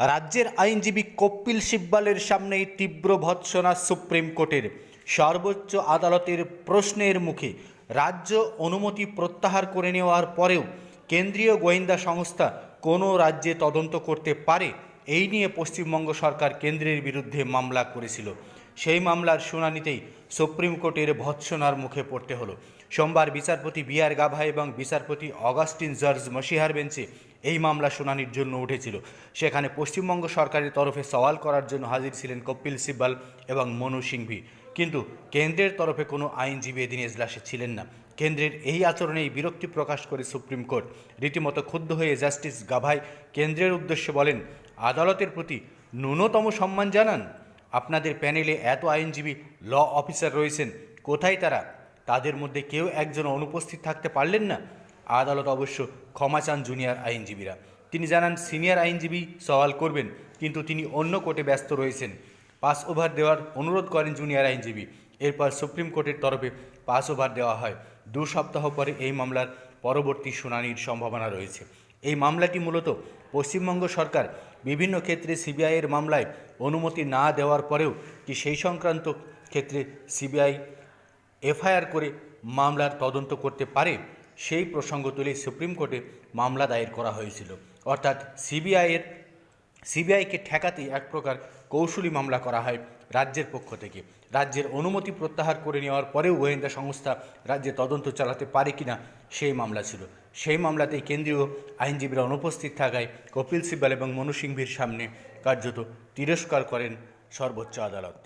রাজ্যের আইনজীবী কপিল সিব্বালের সামনেই তীব্র ভৎসনা সুপ্রিম কোর্টের। সর্বোচ্চ আদালতের প্রশ্নের মুখে রাজ্য অনুমতি প্রত্যাহার করে নেওয়ার পরেও কেন্দ্রীয় গোয়েন্দা সংস্থা কোনো রাজ্যে তদন্ত করতে পারে এই নিয়ে পশ্চিমবঙ্গ সরকার কেন্দ্রের বিরুদ্ধে মামলা করেছিল। সেই মামলার শুনানিতেই সুপ্রিম কোর্টের ভৎসনার মুখে পড়তে হলো। সোমবার বিচারপতি বি আর গাভা এবং বিচারপতি অগাস্টিন জর্জ মসিহার বেঞ্চে এই মামলা শুনানির জন্য উঠেছিল। সেখানে পশ্চিমবঙ্গ সরকারের তরফে সওয়াল করার জন্য হাজির ছিলেন কপিল সিব্বাল এবং মনু সিংভি। কিন্তু কেন্দ্রের তরফে কোনো আইনজীবী এদিন এজলাসে ছিলেন না। কেন্দ্রের এই আচরণেই বিরক্তি প্রকাশ করে সুপ্রিম কোর্ট। রীতিমতো ক্ষুব্ধ হয়ে জাস্টিস গাভাই কেন্দ্রের উদ্দেশ্যে বলেন আদালতের প্রতি ন্যূনতম সম্মান জানান। আপনাদের প্যানেলে এত আইনজীবী ল অফিসার রয়েছেন, কোথায় তারা? তাদের মধ্যে কেউ একজন অনুপস্থিত থাকতে পারলেন না। আদালত অবশ্য ক্ষমা চান জুনিয়র আইনজীবীরা। তিনি জানান, সিনিয়র আইনজীবী সওয়াল করবেন, কিন্তু তিনি অন্য কোর্টে ব্যস্ত রয়েছেন। পাস ওভার দেওয়ার অনুরোধ করেন জুনিয়র আইনজীবী। এরপর সুপ্রিম কোর্টের তরফে পাস ওভার দেওয়া হয়। দু সপ্তাহ পরে এই মামলার পরবর্তী শুনানির সম্ভাবনা রয়েছে। এই মামলাটি মূলত পশ্চিমবঙ্গ সরকার বিভিন্ন ক্ষেত্রে সিবিআইয়ের মামলায় অনুমতি না দেওয়ার পরেও কি সেই সংক্রান্ত ক্ষেত্রে সিবিআই এফআইআর করে মামলার তদন্ত করতে পারে, সেই প্রসঙ্গ তুলে সুপ্রিম কোর্টে মামলা দায়ের করা হয়েছিল। অর্থাৎ সিবিআইয়ের সিবিআইকে ঠেকাতে এক প্রকার কৌশলী মামলা করা হয় রাজ্যের পক্ষ থেকে। রাজ্যের অনুমতি প্রত্যাহার করে নেওয়ার পরেও গোয়েন্দা সংস্থা রাজ্যে তদন্ত চালাতে পারে কিনা সেই মামলা ছিল। সেই মামলাতেই কেন্দ্রীয় আইনজীবীরা অনুপস্থিত থাকায় কপিল সিব্বাল এবং মনু সিংভির সামনে কার্যত তিরস্কার করেন সর্বোচ্চ আদালত।